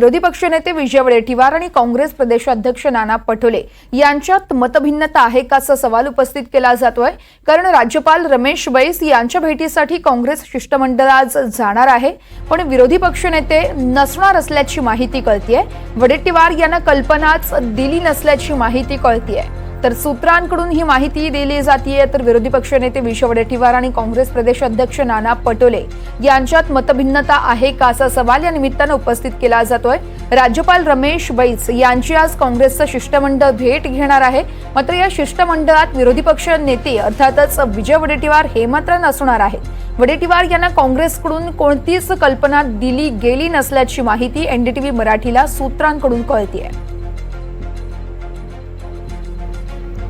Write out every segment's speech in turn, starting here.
विरोधी पक्षनेते विजय वडेट्टीवार आणि काँग्रेस प्रदेशाध्यक्ष नाना पटोले यांच्यात मतभिन्नता आहे का असा सवाल उपस्थित केला जातोय. कारण राज्यपाल रमेश बैस यांच्या भेटीसाठी काँग्रेस शिष्टमंडळ आज जाणार आहे. पण विरोधी पक्षनेते नसणार असल्याची माहिती कळतीये. वडेट्टीवार यांना कल्पनाच दिली नसल्याची माहिती कळतीये. तर सूत्रांकडून ही माहिती दिली जातीये. तर विरोधी पक्षनेते विजय वडेट्टीवार आणि काँग्रेस प्रदेश अध्यक्ष नाना पटोले यांच्यात मतभिन्नता आहे का असा सवाल या निमित्तानं उपस्थित केला जातोय. राज्यपाल रमेश बैस यांची आज काँग्रेसचं शिष्टमंडळ भेट घेणार आहे. मात्र या शिष्टमंडळात विरोधी पक्ष नेते अर्थातच विजय वडेट्टीवार हे मात्र नसणार आहेत. वडेट्टीवार यांना काँग्रेसकडून कोणतीच कल्पना दिली गेली नसल्याची माहिती एनडीटीव्ही मराठीला सूत्रांकडून कळतीये.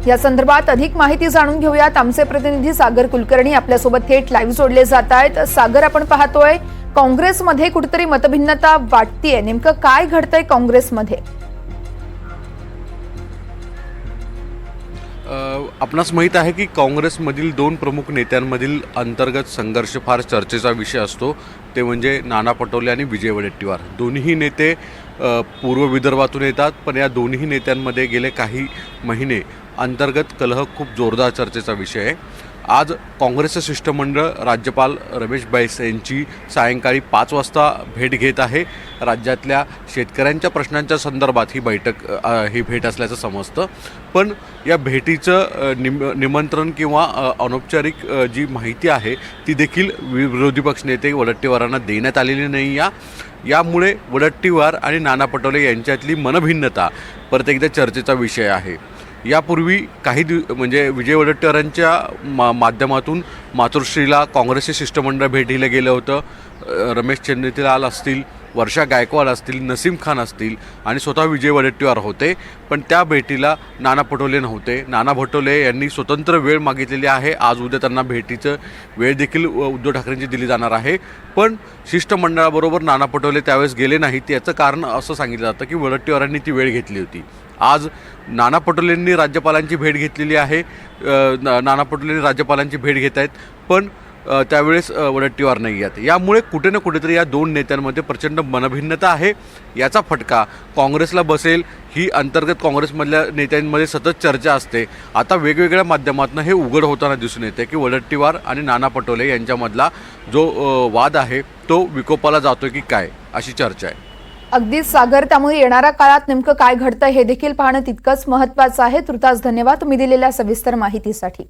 या संदर्भात अधिक माहिती जाणून घेऊयात. आमचे प्रतिनिधी सागर कुलकर्णी आपल्यासोबत थेट लाईव्ह जोडले जात आहेत. सागर आपण पाहतोय काँग्रेसमध्ये कुठेतरी मतभिन्नता वाटतीये. नेमकं काय घडतंय काँग्रेसमध्ये? आपणास माहीत आहे की काँग्रेसमधील दोन प्रमुख नेत्यांमधील अंतर्गत संघर्ष फार चर्चेचा विषय असतो. ते म्हणजे नाना पटोले आणि विजय वडेट्टीवार. दोन्ही नेते पूर्व विदर्भातून येतात पण या दोन्ही नेत्यांमध्ये गेले काही महिने. अंतर्गत कलह खूप जोरदार चर्चेचा विषय आहे. आज काँग्रेसचं शिष्टमंडळ राज्यपाल रमेश बैस यांची सायंकाळी पाच वाजता भेट घेत आहे. राज्यातल्या शेतकऱ्यांच्या प्रश्नांच्या संदर्भात ही बैठक ही भेट असल्याचं समजतं. पण या भेटीचं निम निमंत्रण किंवा अनौपचारिक जी माहिती आहे ती देखील विरोधी पक्षनेते वडट्टीवारांना देण्यात आलेली नाही. या यामुळे वडट्टीवार आणि नाना पटोले यांच्यातली मनभिन्नता परत एकदा चर्चेचा विषय आहे. यापूर्वी काही दिव म्हणजे विजय वडट्टरांच्या मा माध्यमातून मातोश्रीला काँग्रेसचे शिष्टमंडळ भेटीला गेलं होतं. रमेश चंद्रतीलाल असतील. वर्षा गायकवाड असतील नसीम खान असतील आणि स्वतः विजय वडेट्टीवार होते. पण त्या भेटीला नाना पटोले नव्हते. नाना पटोले यांनी स्वतंत्र वेळ मागितलेली आहे. आज उद्या त्यांना भेटीचं वेळ देखील उद्धव ठाकरेंची दिली जाणार आहे. पण शिष्टमंडळाबरोबर नाना पटोले त्यावेळेस गेले नाहीत. याचं कारण असं सांगितलं जातं की वडेट्टीवारांनी ती वेळ घेतली होती. आज नाना पटोलेंनी राज्यपालांची भेट घेतलेली आहे. ना- नाना पटोलेंनी राज्यपालांची भेट घेत आहेत. पण त्यावेळेस वडट्टीवार नाही आहेत. यामुळे कुठे ना कुठेतरी या दोन नेत्यांमध्ये प्रचंड मनभिन्नता आहे याचा फटका काँग्रेसला बसेल. ही अंतर्गत काँग्रेसमधल्या नेत्यांमध्ये सतत चर्चा असते. आता वेगवेगळ्या माध्यमातून हे उघड होताना दिसून येते की वडट्टीवार आणि नाना पटोले यांच्यामधला जो वाद आहे तो विकोपाला जातो की काय अशी चर्चा आहे. अगदीच सागर त्यामुळे येणाऱ्या काळात नेमकं काय घडतं हे देखील पाहणं तितकंच महत्वाचं आहे. तुर्तास धन्यवाद तुम्ही दिलेल्या सविस्तर माहितीसाठी.